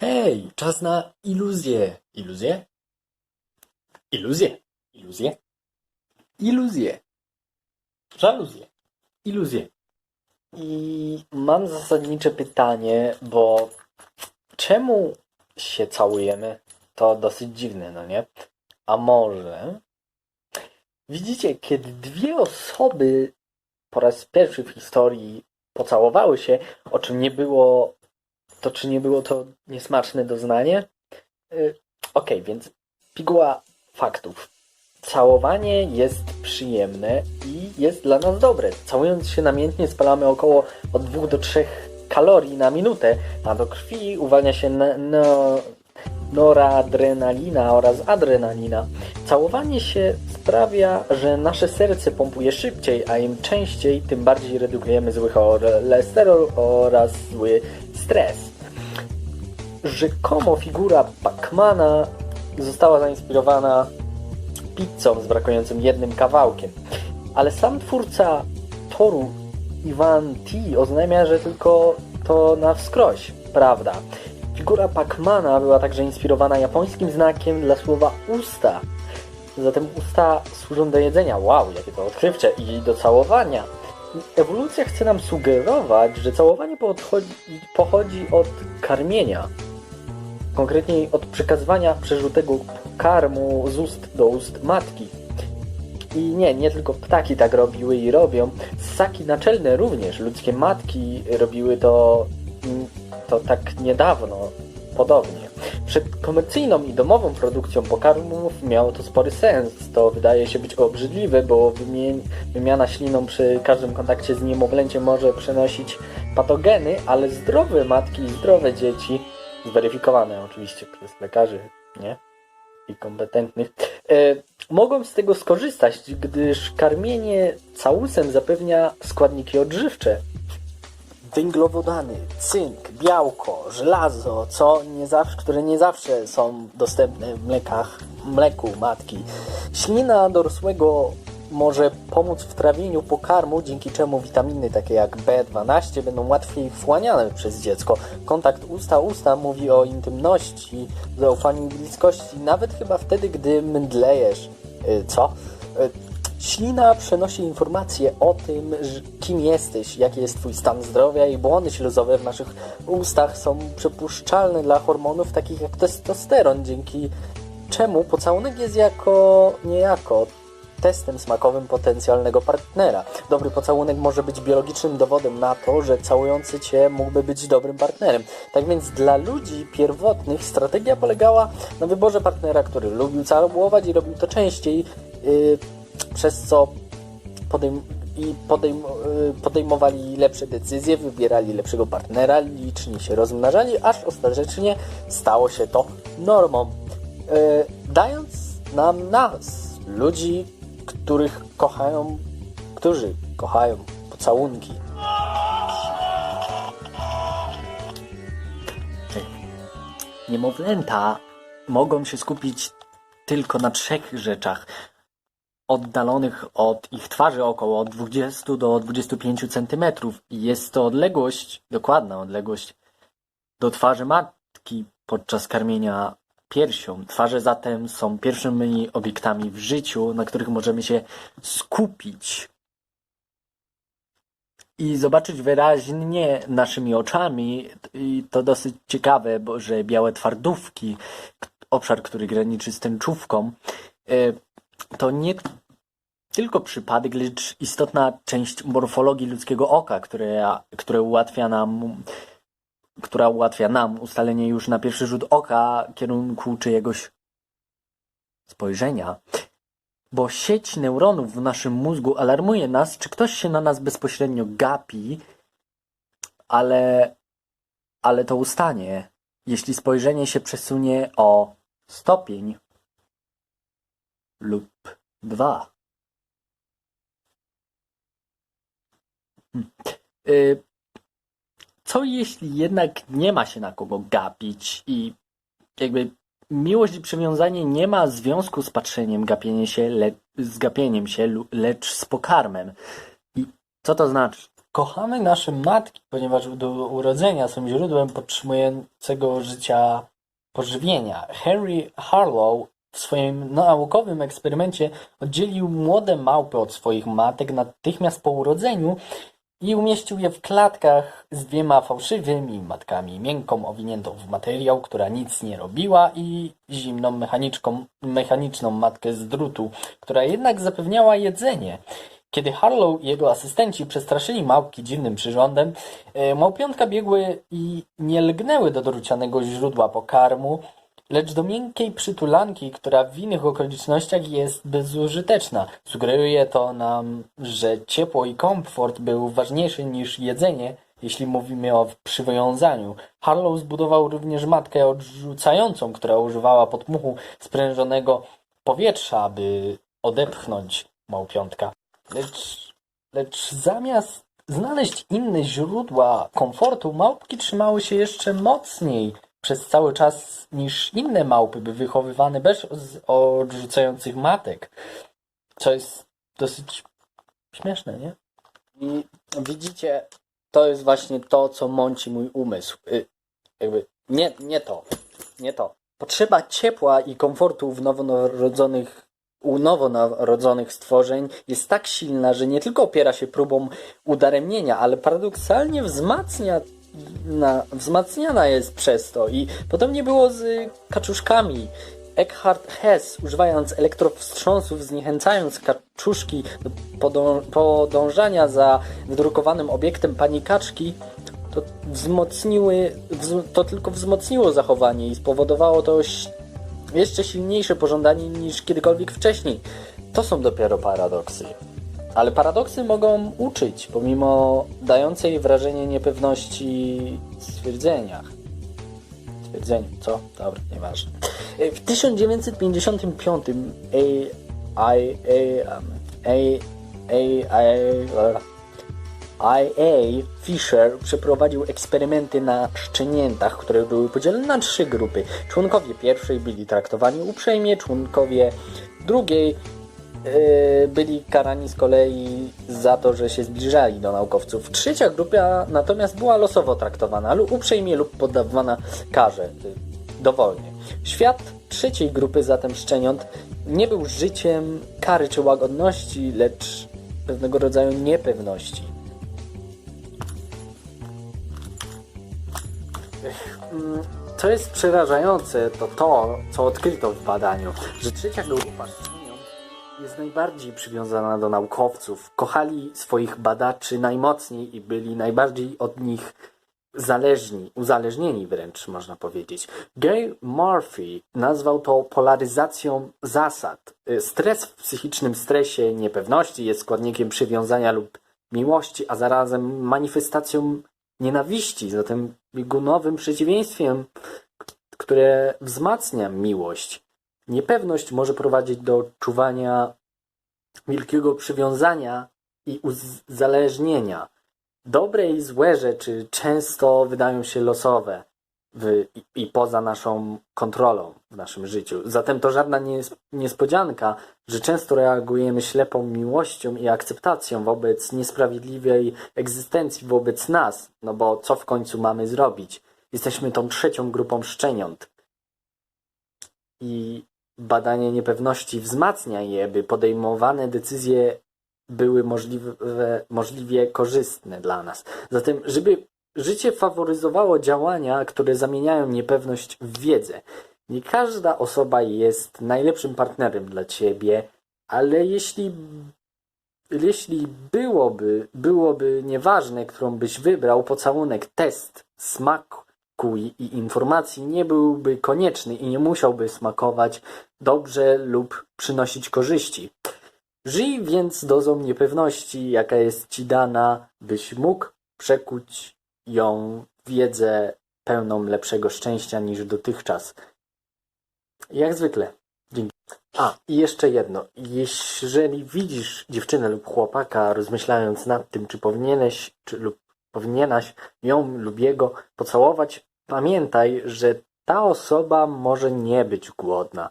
Hej, czas na iluzję. Iluzję? Iluzję. Iluzję. Iluzję. Żaluzję. Iluzję. I mam zasadnicze pytanie, bo czemu się całujemy? To dosyć dziwne, no nie? A może widzicie, kiedy dwie osoby po raz pierwszy w historii pocałowały się, o czym nie było, to czy nie było to niesmaczne doznanie? Yy, Okej, więc piguła faktów. Całowanie jest przyjemne i jest dla nas dobre. Całując się namiętnie spalamy około od 2 do 3 kalorii na minutę, a do krwi uwalnia się no, noradrenalina oraz adrenalina. Całowanie się sprawia, że nasze serce pompuje szybciej, a im częściej, tym bardziej redukujemy zły cholesterol oraz zły stres. Rzekomo figura Pacmana została zainspirowana pizzą z brakującym jednym kawałkiem. Ale sam twórca toru Ivan T. oznajmia, że tylko to na wskroś, prawda. Figura Pacmana była także inspirowana japońskim znakiem dla słowa usta. Zatem usta służą do jedzenia. Wow, jakie to odkrywcze. I do całowania. Ewolucja chce nam sugerować, że całowanie pochodzi, od karmienia. Konkretniej od przekazywania przerzutego karmu z ust do ust matki. I nie, nie tylko ptaki tak robiły i robią. Ssaki naczelne również. Ludzkie matki robiły to, mm, to tak niedawno, podobnie. Przed komercyjną i domową produkcją pokarmów miało to spory sens. To wydaje się być obrzydliwe, bo wymiana śliną przy każdym kontakcie z niemowlęciem może przenosić patogeny, ale zdrowe matki i zdrowe dzieci, zweryfikowane oczywiście przez lekarzy, nie? i kompetentnych, e, mogą z tego skorzystać, gdyż karmienie całusem zapewnia składniki odżywcze. Węglowodany, cynk, białko, żelazo, co nie zawsze, które nie zawsze są dostępne w mlekach, mleku matki. Ślina dorosłego może pomóc w trawieniu pokarmu, dzięki czemu witaminy takie jak B12 będą łatwiej wchłaniane przez dziecko. Kontakt usta-usta mówi o intymności, zaufaniu i bliskości, nawet chyba wtedy, gdy mdlejesz. Y, Co? Y, Ślina przenosi informacje o tym, kim jesteś, jaki jest twój stan zdrowia i błony śluzowe w naszych ustach są przepuszczalne dla hormonów takich jak testosteron, dzięki czemu pocałunek jest jako niejako testem smakowym potencjalnego partnera. Dobry pocałunek może być biologicznym dowodem na to, że całujący cię mógłby być dobrym partnerem. Tak więc dla ludzi pierwotnych strategia polegała na wyborze partnera, który lubił całować i robił to częściej, yy, przez co podejm i podejm yy, podejmowali lepsze decyzje, wybierali lepszego partnera, liczni się rozmnażali, aż ostatecznie stało się to normą. Yy, dając nam nas, ludzi, których kochają, którzy kochają pocałunki. Niemowlęta mogą się skupić tylko na trzech rzeczach oddalonych od ich twarzy około 20 do 25 cm. Jest to odległość, dokładna odległość do twarzy matki podczas karmienia piersią. Twarze zatem są pierwszymi obiektami w życiu, na których możemy się skupić i zobaczyć wyraźnie naszymi oczami. I to dosyć ciekawe, bo że białe twardówki, obszar, który graniczy z tęczówką, e, to nie tylko przypadek, lecz istotna część morfologii ludzkiego oka, które, które ułatwia nam która ułatwia nam ustalenie już na pierwszy rzut oka kierunku czyjegoś spojrzenia. Bo sieć neuronów w naszym mózgu alarmuje nas, czy ktoś się na nas bezpośrednio gapi, ale, ale to ustanie, jeśli spojrzenie się przesunie o stopień lub dwa. Hmm. Y, co jeśli jednak nie ma się na kogo gapić i jakby miłość i przywiązanie nie ma związku z patrzeniem, gapienie się, le, z gapieniem się, lecz z pokarmem. I co to znaczy? Kochamy nasze matki, ponieważ do urodzenia są źródłem podtrzymującego życia pożywienia. Henry Harlow w swoim naukowym eksperymencie oddzielił młode małpy od swoich matek natychmiast po urodzeniu i umieścił je w klatkach z dwiema fałszywymi matkami. Miękką, owiniętą w materiał, która nic nie robiła i zimną, mechaniczką, mechaniczną matkę z drutu, która jednak zapewniała jedzenie. Kiedy Harlow i jego asystenci przestraszyli małpki dziwnym przyrządem, e, małpiątka biegły i nie lgnęły do drucianego źródła pokarmu, lecz do miękkiej przytulanki, która w innych okolicznościach jest bezużyteczna. Sugeruje to nam, że ciepło i komfort był ważniejszy niż jedzenie, jeśli mówimy o przywiązaniu. Harlow zbudował również matkę odrzucającą, która używała podmuchu sprężonego powietrza, aby odepchnąć małpiątka. Lecz, lecz zamiast znaleźć inne źródła komfortu, małpki trzymały się jeszcze mocniej przez cały czas niż inne małpy, by wychowywane bez odrzucających matek. Co jest dosyć śmieszne, nie? I widzicie, to jest właśnie to, co mąci mój umysł. Y, jakby nie, nie to, nie to. Potrzeba ciepła i komfortu w nowonarodzonych u nowonarodzonych stworzeń jest tak silna, że nie tylko opiera się próbą udaremnienia, ale paradoksalnie wzmacnia na, wzmacniana jest przez to i podobnie było z y, kaczuszkami. Eckhart Hess, używając elektrowstrząsów, zniechęcając kaczuszki do podą- podążania za wydrukowanym obiektem panikaczki, to wzmocniły, wz- to tylko wzmocniło zachowanie i spowodowało to jeszcze silniejsze pożądanie niż kiedykolwiek wcześniej. To są dopiero paradoksy. Ale paradoksy mogą uczyć, pomimo dającej wrażenie niepewności stwierdzeniach. Stwierdzeniu, co? Dobra, nieważne. E, W 1955 A, I, A, um, A, A, A, IA Fisher przeprowadził eksperymenty na szczeniętach, które były podzielone na trzy grupy. Członkowie pierwszej byli traktowani uprzejmie, członkowie drugiej byli karani z kolei za to, że się zbliżali do naukowców. Trzecia grupa natomiast była losowo traktowana lub uprzejmie lub poddawana karze yy, dowolnie. Świat trzeciej grupy zatem szczeniąt nie był życiem kary czy łagodności, lecz pewnego rodzaju niepewności. Mm, Co jest przerażające, to to, co odkryto w badaniu, że trzecia grupa jest najbardziej przywiązana do naukowców. Kochali swoich badaczy najmocniej i byli najbardziej od nich zależni, uzależnieni wręcz można powiedzieć. Gay Murphy nazwał to polaryzacją zasad. Stres w psychicznym stresie niepewności jest składnikiem przywiązania lub miłości, a zarazem manifestacją nienawiści, zatem biegunowym przeciwieństwem, które wzmacnia miłość. Niepewność może prowadzić do czuwania wielkiego przywiązania i uzależnienia. Dobre i złe rzeczy często wydają się losowe w, i, i poza naszą kontrolą w naszym życiu. Zatem to żadna nies- niespodzianka, że często reagujemy ślepą miłością i akceptacją wobec niesprawiedliwej egzystencji wobec nas, no bo co w końcu mamy zrobić? Jesteśmy tą trzecią grupą szczeniąt. I badanie niepewności wzmacnia je, by podejmowane decyzje były możliwe, możliwie korzystne dla nas. Zatem, żeby życie faworyzowało działania, które zamieniają niepewność w wiedzę. Nie każda osoba jest najlepszym partnerem dla ciebie, ale jeśli, jeśli byłoby, byłoby nieważne, którą byś wybrał, pocałunek, test, smaku i informacji nie byłby konieczny i nie musiałby smakować dobrze lub przynosić korzyści. Żyj więc dozą niepewności, jaka jest ci dana, byś mógł przekuć ją wiedzę pełną lepszego szczęścia niż dotychczas. Jak zwykle. Dzięki. A, i jeszcze jedno. Jeżeli widzisz dziewczynę lub chłopaka, rozmyślając nad tym, czy powinieneś, czy lub powinieneś ją lub jego pocałować, pamiętaj, że ta osoba może nie być głodna.